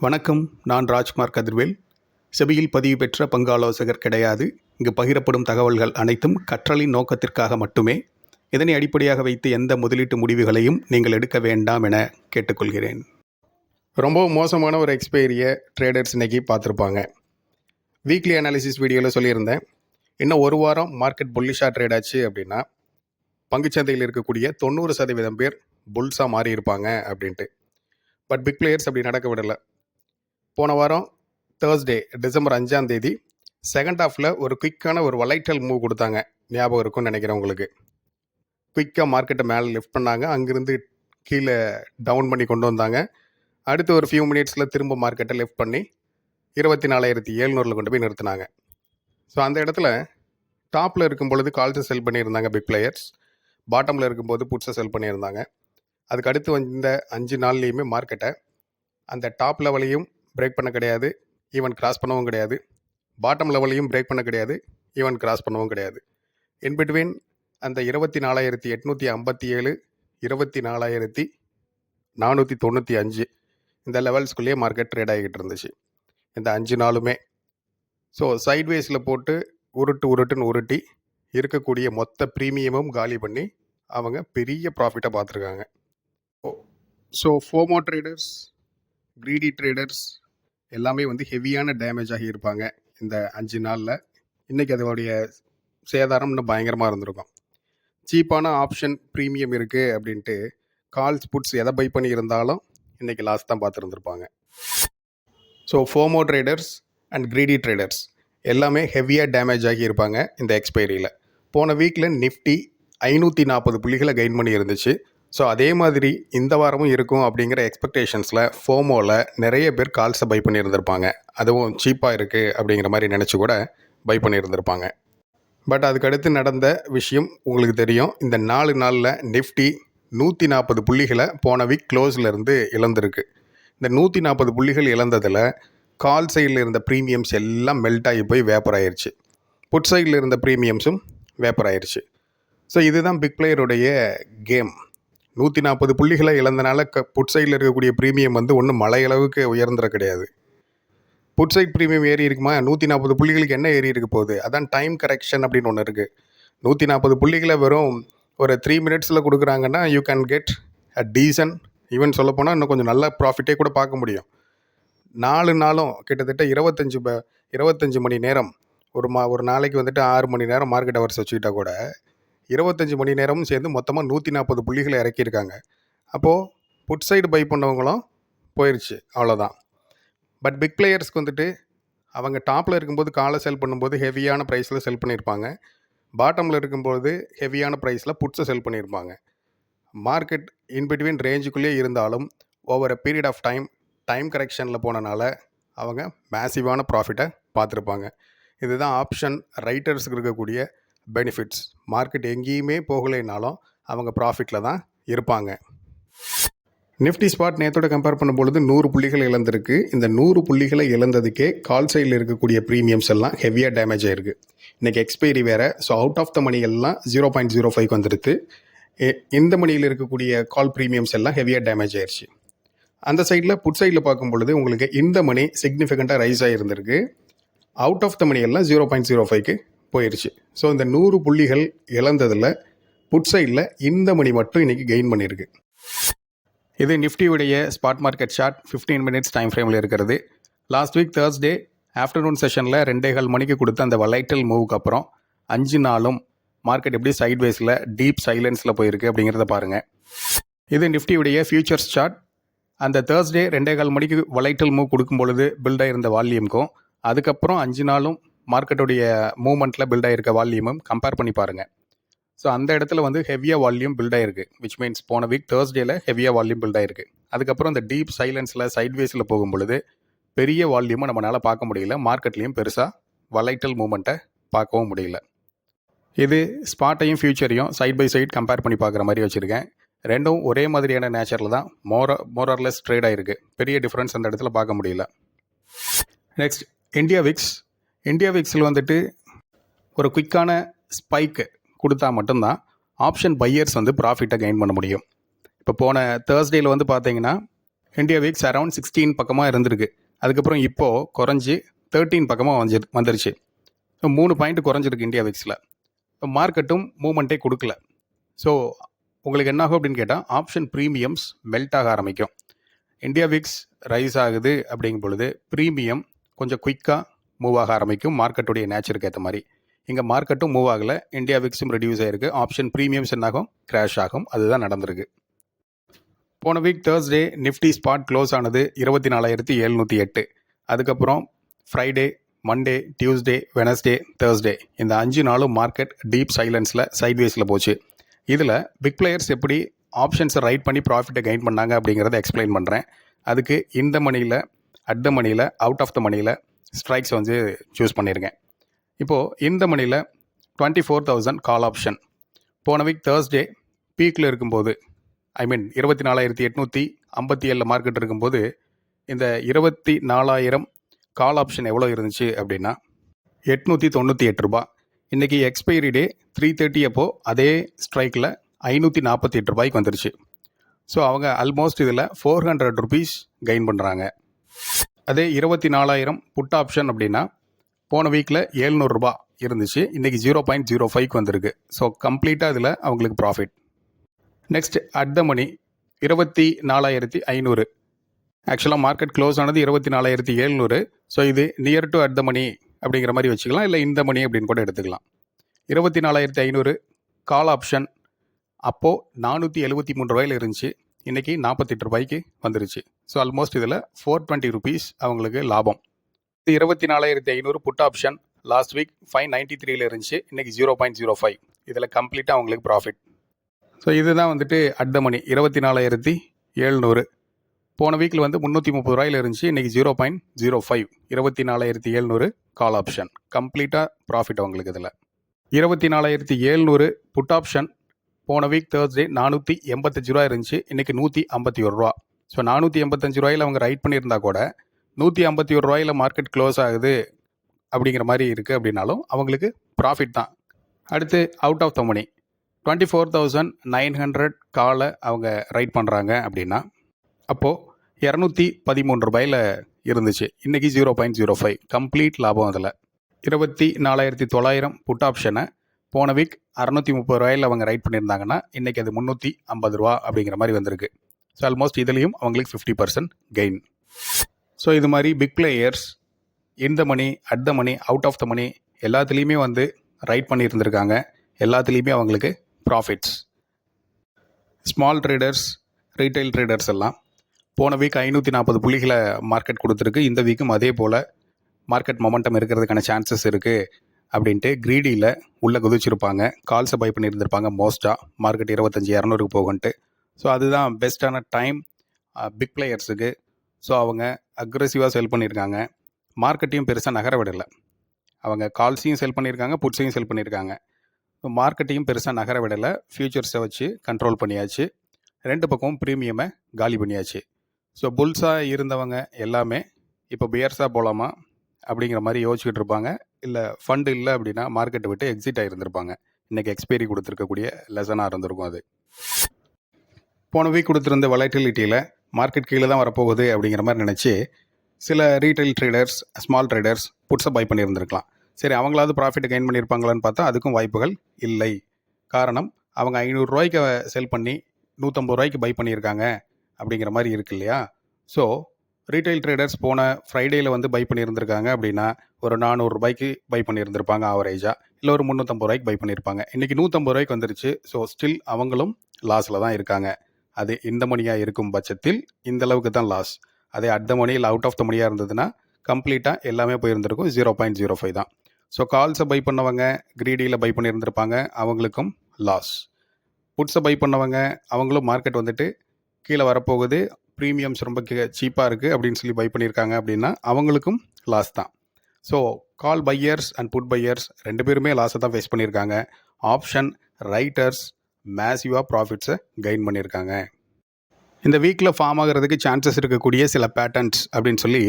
வணக்கம் நான் ராஜ்குமார் கதிர்வேல். செபியில் பதிவு பெற்ற பங்கு ஆலோசகர் கிடையாது. இங்கு பகிரப்படும் தகவல்கள் அனைத்தும் கற்றலின் நோக்கத்திற்காக மட்டுமே. இதனை அடிப்படையாக வைத்து எந்த முதலீட்டு முடிவுகளையும் நீங்கள் எடுக்க வேண்டாம் என கேட்டுக்கொள்கிறேன். ரொம்ப மோசமான ஒரு எக்ஸ்பைரியை ட்ரேடர்ஸ் இன்னைக்கு பார்த்துருப்பாங்க. வீக்லி அனாலிசிஸ் வீடியோவில் சொல்லியிருந்தேன். இன்னும் ஒரு வாரம் மார்க்கெட் புல்லிஷாக ட்ரேட் ஆச்சு அப்படின்னா பங்குச்சந்தையில் இருக்கக்கூடிய தொண்ணூறு சதவீதம் பேர் புல்ஸாக மாறியிருப்பாங்க அப்படின்ட்டு. பட் பிக் பிளேயர்ஸ் அப்படி நடக்க விடலை போன வாரம் தேர்ஸ்டே டிசம்பர் அஞ்சாம் தேதி செகண்ட் ஹாஃபில் ஒரு குயிக்கான ஒரு வலைட்டல் மூவ் கொடுத்தாங்க. ஞாபகம் இருக்கும்னு நினைக்கிறேன் உங்களுக்கு. குயிக்காக மார்க்கெட்டை மேலே லிஃப்ட் பண்ணாங்க. அங்கேருந்து கீழே டவுன் பண்ணி கொண்டு வந்தாங்க. அடுத்து ஒரு ஃபியூ மினிட்ஸில் திரும்ப மார்க்கெட்டை லிஃப்ட் பண்ணி இருபத்தி நாலாயிரத்தி ஏழ்நூறில் கொண்டு போய் நிறுத்தினாங்க. ஸோ அந்த இடத்துல டாப்பில் இருக்கும் பொழுது கால்ஸை செல் பண்ணியிருந்தாங்க பிக் பிளேயர்ஸ் பாட்டமில் இருக்கும்போது புட்ஸை செல் பண்ணியிருந்தாங்க. அதுக்கு அடுத்து வந்த அஞ்சு நாள்லேயுமே மார்க்கெட்டை அந்த டாப் லெவலையும் பிரேக் பண்ண கிடையாது. ஈவன் கிராஸ் பண்ணவும் கிடையாது. பாட்டம் லெவலையும் பிரேக் பண்ண கிடையாது. ஈவன் கிராஸ் பண்ணவும் கிடையாது. இன் பிட்வீன் அந்த இருபத்தி நாலாயிரத்தி எட்நூற்றி ஐம்பத்தி ஏழு இருபத்தி நாலாயிரத்தி நானூற்றி தொண்ணூற்றி அஞ்சு இந்த லெவல்ஸ்குள்ளேயே மார்க்கெட் ட்ரேட் ஆகிக்கிட்டு இருந்துச்சு. இந்த அஞ்சு நாளுமே. ஸோ சைட்வேஸில் போட்டு உருட்டு உருட்டுன்னு உருட்டி இருக்கக்கூடிய மொத்த ப்ரீமியமும் காலி பண்ணி அவங்க பெரிய ப்ராஃபிட்டை பார்த்துருக்காங்க. So FOMO traders greedy traders எல்லாமே வந்து ஹெவியான டேமேஜ் ஆகி இருப்பாங்க இந்த அஞ்சு நாளில். இன்றைக்கி அதோடைய சேதாரம் இன்னும் பயங்கரமாக இருந்திருக்கும். சீப்பான ஆப்ஷன் ப்ரீமியம் இருக்குது அப்படின்ட்டு கால்ஸ் புட்ஸ் எதை பை பண்ணி இருந்தாலும் இன்றைக்கி லாஸ்ட் தான் பார்த்துருந்துருப்பாங்க. So FOMO traders and greedy traders எல்லாமே ஹெவியாக டேமேஜ் ஆகியிருப்பாங்க இந்த எக்ஸ்பைரியில் போன வீக்கில் நிஃப்டி ஐநூற்றி நாற்பது புள்ளிகளை கெயின் பண்ணி இருந்துச்சு ஸோ அதே மாதிரி இந்த வாரமும் இருக்கும் அப்படிங்கிற எக்ஸ்பெக்டேஷன்ஸில் ஃபோமோவில் நிறைய பேர் கால்ஸை பை பண்ணியிருந்திருப்பாங்க. அதுவும் சீப்பாக இருக்குது அப்படிங்கிற மாதிரி நினச்சி கூட பை பண்ணியிருந்திருப்பாங்க. பட் அதுக்கடுத்து நடந்த விஷயம் உங்களுக்கு தெரியும். இந்த நாலு நாளில் நிஃப்டி நூற்றி நாற்பது புள்ளிகளை போன வீக் க்ளோஸ்லேருந்து இழந்திருக்கு. இந்த நூற்றி நாற்பது புள்ளிகள் இழந்ததில் கால் சைடில் இருந்த ப்ரீமியம்ஸ் எல்லாம் மெல்ட் ஆகி போய் வேப்பர் ஆயிடுச்சு புட் சைடில் இருந்த ப்ரீமியம்ஸும் வேப்பர் ஆயிடுச்சு ஸோ இதுதான் பிக் பிளேயருடைய கேம் நூற்றி நாற்பது புள்ளிகளை இழந்தனால க புட் சைடில் இருக்கக்கூடிய ப்ரீமியம் வந்து ஒன்றும் மலையளவுக்கு உயர்ந்துட கிடையாது. புட் சைட் ப்ரீமியம் ஏறி இருக்குமா? நூற்றி நாற்பது புள்ளிகளுக்கு என்ன ஏறி இருக்க போகுது? அதான் டைம் கரெக்ஷன் அப்படின்னு ஒன்று இருக்குது நூற்றி நாற்பது புள்ளிகளை வெறும் ஒரு த்ரீ மினிட்ஸில் கொடுக்குறாங்கன்னா you can get a decent even சொல்லப்போனால் இன்னும் கொஞ்சம் நல்ல ப்ராஃபிட்டே கூட பார்க்க முடியும். நாலு நாளும் கிட்டத்தட்ட இருபத்தஞ்சி ப இருபத்தஞ்சி மணி நேரம் ஒரு மா ஒரு நாளைக்கு வந்துட்டு ஆறு மணி நேரம் மார்க்கெட் ஹவர்ஸ் வச்சுக்கிட்டா கூட இருபத்தஞ்சி மணி நேரமும் சேர்ந்து மொத்தமாக நூற்றி நாற்பது புள்ளிகளை இறக்கியிருக்காங்க. அப்போது புட் சைடு பை பண்ணவங்களும் போயிடுச்சு அவ்வளோதான் பட் பிக் பிளேயர்ஸ்க்கு வந்துட்டு அவங்க டாப்பில் இருக்கும்போது காலை செல் பண்ணும்போது ஹெவியான ப்ரைஸில் செல் பண்ணியிருப்பாங்க. பாட்டமில் இருக்கும்போது ஹெவியான ப்ரைஸில் புட்ஸை செல் பண்ணியிருப்பாங்க. மார்க்கெட் இன்பிட்வீன் ரேஞ்சுக்குள்ளேயே இருந்தாலும் over a period of time time கரெக்ஷனில் போனனால அவங்க மேசிவான ப்ராஃபிட்டை பார்த்துருப்பாங்க. இதுதான் ஆப்ஷன் ரைட்டர்ஸுக்கு இருக்கக்கூடிய பெனிஃபிட்ஸ் மார்க்கெட் எங்கேயுமே போகலைனாலும் அவங்க ப்ராஃபிட்டில் தான் இருப்பாங்க. நிஃப்டி ஸ்பாட் நேத்தோட கம்பேர் பண்ணும்பொழுது நூறு புள்ளிகள் இழந்திருக்கு. இந்த நூறு புள்ளிகளை இழந்ததுக்கே கால் சைடில் இருக்கக்கூடிய ப்ரீமியம்ஸ் எல்லாம் ஹெவியாக டேமேஜ் ஆயிருக்கு. இன்றைக்கி எக்ஸ்பைரி வேறு. So out of the money எல்லாம் ஜீரோ பாயிண்ட் ஜீரோ ஃபைவ் வந்துடுது எ- இந்த மணியில் இருக்கக்கூடிய கால் ப்ரீமியம்ஸ் எல்லாம் ஹெவியாக டேமேஜ் ஆயிடுச்சு அந்த சைடில் புட் சைடில் பார்க்கும் பொழுது உங்களுக்கு இந்த மணி சிக்னிஃபிகண்ட்டாக ரைஸ் ஆகியிருந்திருக்கு அவுட் ஆஃப் த மணி எல்லாம் ஜீரோ பாயிண்ட் ஜீரோ ஃபைவ்க்கு போயிடுச்சு ஸோ இந்த நூறு புள்ளிகள் இழந்ததில் புட் சைடில் இந்த மணி மட்டும் இன்றைக்கி கெயின் பண்ணியிருக்கு இது நிஃப்டியுடைய spot market short 15 minutes time ஃப்ரேமில் இருக்கிறது. லாஸ்ட் வீக் தேர்ஸ்டே ஆஃப்டர்நூன் செஷனில் ரெண்டே கால் மணிக்கு கொடுத்த அந்த வலைட்டல் மூவுக்கு அப்புறம் அஞ்சு நாளும் மார்க்கெட் எப்படி சைட்வேஸில் டீப் சைலன்ஸில் போயிருக்கு அப்படிங்கிறத பாருங்கள் இது நிஃப்டியுடைய ஃபியூச்சர்ஸ் சார்ட் அந்த தேர்ஸ்டே ரெண்டே கால் மணிக்கு வலைட்டல் மூவ் கொடுக்கும் பொழுது பில்டாக இருந்த வால்யூம்க்கும் அதுக்கப்புறம் அஞ்சு நாளும் மார்க்கெட்டுடைய மூவ்மெண்ட்டில் பில்ட் ஆகிருக்க வால்யூமும் கம்பேர் பண்ணி பாருங்கள் ஸோ அந்த இடத்துல வந்து ஹெவியாக வால்யூம் பில்ட் ஆகிருக்கு விச் மீன்ஸ் போன வீக் தேர்ஸ்டேயில் ஹெவியாக வால்யூம் பில்ட் ஆகிருக்கு அதுக்கப்புறம் இந்த டீப் சைலன்ஸில் சைட்வேஸில் போகும் பொழுது பெரிய வால்யூமை நம்மளால் பார்க்க முடியல. மார்க்கெட்லேயும் பெருசாக வலைட்டல் மூமெண்ட்டை பார்க்கவும் முடியல. இது ஸ்பாட்டையும் ஃபியூச்சரையும் சைட் பை சைட் கம்பேர் பண்ணி பார்க்குற மாதிரி வச்சுருக்கேன். ரெண்டும் ஒரே மாதிரியான நேச்சரில் தான் மோர மோரர்லெஸ் ட்ரேட் ஆகிருக்கு பெரிய டிஃப்ரென்ஸ் அந்த இடத்துல பார்க்க முடியல. நெக்ஸ்ட் இந்தியா விக்ஸ் இந்தியா விக்ஸில் வந்துட்டு ஒரு குயிக்கான ஸ்பைக்கு கொடுத்தா மட்டும்தான் ஆப்ஷன் பையர்ஸ் வந்து ப்ராஃபிட்டை கெயின் பண்ண முடியும். இப்போ போன தேர்ஸ்டேயில் வந்து பார்த்தீங்கன்னா இந்தியா வீக்ஸ் அரௌண்ட் சிக்ஸ்டீன் பக்கமாக இருந்திருக்கு. அதுக்கப்புறம் இப்போது குறைஞ்சி தேர்ட்டீன் பக்கமாக வந்து வந்துருச்சு. மூணு பாயிண்ட் குறைஞ்சிருக்கு இந்தியா வீக்ஸில் இப்போ மார்க்கெட்டும் மூமெண்ட்டே கொடுக்கல. ஸோ உங்களுக்கு என்ன ஆகும் அப்படின்னு கேட்டால் ஆப்ஷன் ப்ரீமியம்ஸ் மெல்ட் ஆக ஆரம்பிக்கும். இந்தியா விக்ஸ் ரைஸ் ஆகுது அப்படிங்கும் பொழுது ப்ரீமியம் கொஞ்சம் குயிக்காக மூவ் ஆக ஆரம்பிக்கும். மார்க்கெட்டுடைய நேச்சருக்கு ஏற்ற மாதிரி. இங்கே மார்க்கெட்டும் மூவ் ஆகலை. இந்தியா விக்ஸும் ரெடியூஸ் ஆகிருக்கு ஆப்ஷன் ப்ரீமியம்ஸ் என்னாகும்? கிராஷ் ஆகும். அதுதான் நடந்திருக்கு. போன week Thursday Nifty spot close ஆனது இருபத்தி நாலாயிரத்தி எழுநூற்றி எட்டு. அதுக்கப்புறம் Friday Monday Tuesday Wednesday Thursday இந்த அஞ்சு நாளும் மார்க்கெட் டீப் சைலன்ஸில் சைட்வேஸில் போச்சு. இதில் பிக் பிளேயர்ஸ் எப்படி ஆப்ஷன்ஸை ரைட் பண்ணி ப்ராஃபிட்டை கெயின் பண்ணாங்க அப்படிங்கிறத எக்ஸ்பிளைன் பண்ணுறேன் அதுக்கு இந்த மணியில் அட் த மணியில் அவுட் ஆஃப் த மணியில் ஸ்ட்ரைக்ஸ் வந்து சூஸ் பண்ணியிருக்கேன் இப்போது இந்த மணியில் twenty four thousand call option போன வீக் தேர்ஸ்டே பீக்கில் இருக்கும்போது ஐ மீன் இருபத்தி நாலாயிரத்தி எட்நூற்றி ஐம்பத்தி ஏழில் மார்க்கெட் இருக்கும்போது இந்த இருபத்தி நாலாயிரம் கால் ஆப்ஷன் எவ்வளோ இருந்துச்சு அப்படின்னா எட்நூற்றி தொண்ணூற்றி எட்டு ரூபா இன்றைக்கி எக்ஸ்பைரி டே த்ரீ தேர்ட்டி அப்போது அதே ஸ்ட்ரைக்கில் ஐநூற்றி நாற்பத்தி எட்டு ரூபாய்க்கு வந்துருச்சு. ஸோ அவங்க ஆல்மோஸ்ட் இதில் ஃபோர் ஹண்ட்ரட் ருபீஸ் கெயின் பண்ணுறாங்க அதே இருபத்தி நாலாயிரம் புட் ஆப்ஷன் அப்படின்னா போன வீக்கில் ஏழ்நூறுரூபா இருந்துச்சு. இன்றைக்கி ஜீரோ பாயிண்ட் ஜீரோ ஃபைவ்க்கு வந்திருக்கு. ஸோ கம்ப்ளீட்டாக இதில் அவங்களுக்கு profit next at the money இருபத்தி நாலாயிரத்தி ஐநூறு ஆக்சுவலாக மார்க்கெட் க்ளோஸ் ஆனது இருபத்தி நாலாயிரத்தி எழுநூறு ஸோ இது near to at the money அப்படிங்கிற மாதிரி வச்சுக்கலாம். இல்லை இந்த மணி அப்படின்னு கூட எடுத்துக்கலாம். இருபத்தி நாலாயிரத்தி ஐநூறு கால் ஆப்ஷன் அப்போது நானூற்றி எழுபத்தி மூணு ரூபாயில் இருந்துச்சு. இன்றைக்கி நாற்பத்தெட்டு ரூபாய்க்கு வந்துருச்சு. ஸோ ஆல்மோஸ்ட் இதில் ஃபோர் டுவெண்ட்டி ருபீஸ் அவங்களுக்கு லாபம். இது இருபத்தி நாலாயிரத்தி ஐநூறு put option last week five ninety த்ரீல இருந்துச்சு. இன்றைக்கி ஜீரோ பாயிண்ட் ஜீரோ ஃபைவ் இதில் கம்ப்ளீட்டாக அவங்களுக்கு ப்ராஃபிட் ஸோ இதுதான் வந்துட்டு அட் த மணி இருபத்தி நாலாயிரத்தி எழுநூறு. போன வீக்கில் வந்து முந்நூற்றி முப்பது ரூபாயில் இருந்துச்சு. இன்றைக்கி ஜீரோ பாயிண்ட் ஜீரோ ஃபைவ் இருபத்தி நாலாயிரத்தி எழுநூறு கால் ஆப்ஷன் கம்ப்ளீட்டாக ப்ராஃபிட் அவங்களுக்கு இதில். இருபத்தி நாலாயிரத்தி எழுநூறு புட் ஆப்ஷன் போன வீக் தேர்ஸ்டே நானூற்றி எண்பத்தஞ்சு ரூபா இருந்துச்சு. இன்றைக்கி நூற்றி ஐம்பத்தி ஒரு ரூபா. ஸோ நானூற்றி எண்பத்தஞ்சு ரூபாயில் அவங்க ரைட் பண்ணியிருந்தா கூட நூற்றி ஐம்பத்தி ஒரு ரூபாயில் மார்க்கெட் க்ளோஸ் ஆகுது அப்படிங்கிற மாதிரி இருக்குது அப்படின்னாலும் அவங்களுக்கு ப்ராஃபிட் தான். அடுத்து out of the money twenty four thousand nine hundred காலை அவங்க ரைட் பண்ணுறாங்க அப்படின்னா அப்போது இரநூத்தி பதிமூணு ரூபாயில் இருந்துச்சு. இன்றைக்கி zero point zero five complete லாபம் அதில். இருபத்தி நாலாயிரத்தி தொள்ளாயிரம் புட் ஆப்ஷனை போன வீக் அறநூற்றி முப்பது ரூபாயில் அவங்க ரைட் பண்ணியிருந்தாங்கன்னா இன்றைக்கி அது முந்நூற்றி ஐம்பது ரூபா அப்படிங்கிற மாதிரி வந்திருக்கு. ஸோ ஆல்மோஸ்ட் இதுலேயும் அவங்களுக்கு ஃபிஃப்டி பர்சன்ட் கெயின் ஸோ இது மாதிரி big players the money at the money out of the money எல்லாத்துலேயுமே வந்து ரைட் பண்ணியிருந்திருக்காங்க. எல்லாத்துலேயுமே அவங்களுக்கு profits small traders retail traders எல்லாம் போன வீக் ஐநூற்றி நாற்பது புள்ளிகளை மார்க்கெட் கொடுத்துருக்கு. இந்த வீக்கும் அதே போல் மார்க்கெட் மொமெண்டம் இருக்கிறதுக்கான சான்சஸ் இருக்குது அப்படின்ட்டு க்ரீடியில் உள்ளே குதிச்சிருப்பாங்க. கால்ஸை பை பண்ணியிருந்திருப்பாங்க. மோஸ்ட்டாக மார்க்கெட் இருபத்தஞ்சி இரநூறுக்கு போகுன்ட்டு. ஸோ அதுதான் பெஸ்ட்டான டைம் பிக் பிளேயர்ஸுக்கு ஸோ அவங்க அக்ரெசிவாக செல் பண்ணியிருக்காங்க. மார்க்கெட்டையும் பெருசாக நகர விடலை. அவங்க கால்ஸையும் செல் பண்ணியிருக்காங்க புட்ஸையும் செல் பண்ணியிருக்காங்க. மார்க்கெட்டையும் பெருசாக நகர விடலை. ஃபியூச்சர்ஸை வச்சு கண்ட்ரோல் பண்ணியாச்சு. ரெண்டு பக்கமும் ப்ரீமியமை காலி பண்ணியாச்சு. ஸோ புல்ஸாக இருந்தவங்க எல்லாமே இப்போ பியர்ஸாக போகலாமா அப்படிங்கிற மாதிரி யோசிச்சுக்கிட்டு இருப்பாங்க. இல்லை ஃபண்டு இல்லை அப்படின்னா மார்க்கெட்டை விட்டு எக்ஸிட் ஆகிருந்திருப்பாங்க இன்றைக்கி எக்ஸ்பைரி கொடுத்துருக்கக்கூடிய லெசனாக இருந்திருக்கும் அது. போன வீக் கொடுத்துருந்த வலைட்டிலிட்டியில் மார்க்கெட் கீழே தான் வரப்போகுது அப்படிங்கிற மாதிரி நினச்சி சில ரீட்டைல் ட்ரேடர்ஸ் ஸ்மால் ட்ரேடர்ஸ் புட்ஸை பை பண்ணியிருந்திருக்கலாம். சரி அவங்களாவது ப்ராஃபிட் கெயின் பண்ணியிருப்பாங்களான்னு பார்த்தா அதுக்கும் வாய்ப்புகள் இல்லை. காரணம் அவங்க ஐநூறுரூவாய்க்கு செல் பண்ணி நூற்றம்பது ரூபாய்க்கு பை பண்ணியிருக்காங்க அப்படிங்கிற மாதிரி இருக்கு இல்லையா? ஸோ ரீட்டைல் ட்ரேடர்ஸ் போன ஃப்ரைடேயில் வந்து பை பண்ணியிருந்திருக்காங்க அப்படின்னா ஒரு நானூறுரூபாய்க்கு பை பண்ணியிருந்திருப்பாங்க ஆவரேஜாக இல்லை ஒரு முந்நூற்றம்பது ரூபாய்க்கு பை பண்ணியிருப்பாங்க. இன்றைக்கி நூற்றம்பது ரூபாய்க்கு வந்துருச்சு. ஸோ ஸ்டில் அவங்களும் லாஸில் தான் இருக்காங்க. அது இந்த மணியாக இருக்கும் பட்சத்தில் இந்த அளவுக்கு தான் லாஸ் அதே அட் த மணி இல்லை அவுட் ஆஃப் த மணியாக இருந்ததுன்னா கம்ப்ளீட்டாக எல்லாமே போயிருந்திருக்கும். ஜீரோ பாயிண்ட் ஜீரோ ஃபைவ் தான். ஸோ கால்ஸை பை பண்ணவங்க க்ரீடியில் பை பண்ணியிருந்திருப்பாங்க அவங்களுக்கும் லாஸ் புட்ஸை பை பண்ணவங்க அவங்களும் மார்க்கெட் வந்துட்டு கீழே வரப்போகுது. ப்ரீமியம்ஸ் ரொம்ப சீப்பாக இருக்குது அப்படின்னு சொல்லி பை பண்ணியிருக்காங்க அப்படின்னா அவங்களுக்கும் லாஸ் தான். So call buyers and put buyers ரெண்டு பேருமே லாஸை தான் ஃபேஸ் பண்ணியிருக்காங்க. ஆப்ஷன் ரைட்டர்ஸ் மேசிவாக ப்ராஃபிட்ஸை கெயின் பண்ணியிருக்காங்க. இந்த வீக்கில் ஃபார்ம் ஆகிறதுக்கு சான்சஸ் இருக்கக்கூடிய சில பேட்டர்ன்ஸ் அப்படின்னு சொல்லி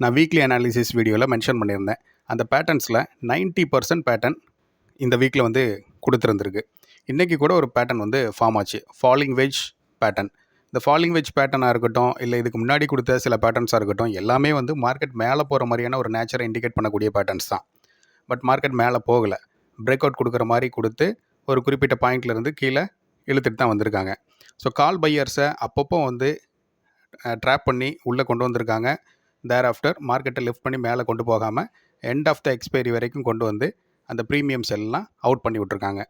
நான் வீக்லி அனாலிசிஸ் வீடியோவில் மென்ஷன் பண்ணியிருந்தேன். அந்த பேட்டர்ன்ஸில் நைன்ட்டி பர்சன்ட் பேட்டர்ன் இந்த வீக்கில் வந்து கொடுத்துருந்துருக்கு. இன்றைக்கி கூட ஒரு பேட்டர்ன் வந்து ஃபார்ம் ஆச்சு. ஃபாலிங் வெஜ் பேட்டர்ன் இந்த ஃபாலிங் வெஜ் பேட்டர்னாக இருக்கட்டும் இல்லை இதுக்கு முன்னாடி கொடுத்த சில பேட்டர்ன்ஸாக இருக்கட்டும் எல்லாமே வந்து மார்க்கெட் மேலே போகிற மாதிரியான ஒரு நேச்சரை இண்டிகேட் பண்ணக்கூடிய பேட்டர்ன்ஸ் தான். பட் மார்க்கெட் மேலே போகலை. பிரேக் அவுட் கொடுக்குற மாதிரி கொடுத்து ஒரு குறிப்பிட்ட பாயிண்ட்லேருந்து கீழே இழுத்துட்டு தான் வந்திருக்காங்க. ஸோ கால் பையர்ஸை அப்பப்போ வந்து ட்ராப் பண்ணி உள்ளே கொண்டு வந்திருக்காங்க. தேர் ஆஃப்டர் மார்க்கெட்டை லிஃப்ட் பண்ணி மேலே கொண்டு போகாமல் எண்ட் ஆஃப் த எக்ஸ்பைரி வரைக்கும் கொண்டு வந்து அந்த ப்ரீமியம்ஸ் எல்லாம் அவுட் பண்ணி விட்ருக்காங்க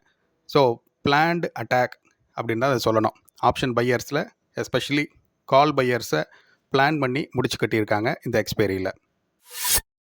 ஸோ பிளான்டு அட்டாக் அப்படின்னு தான் அதை சொல்லணும். ஆப்ஷன் பையர்ஸில் எஸ்பெஷலி கால் பையர்ஸை பிளான் பண்ணி முடிச்சு கட்டியிருக்காங்க இந்த எக்ஸ்பைரியில்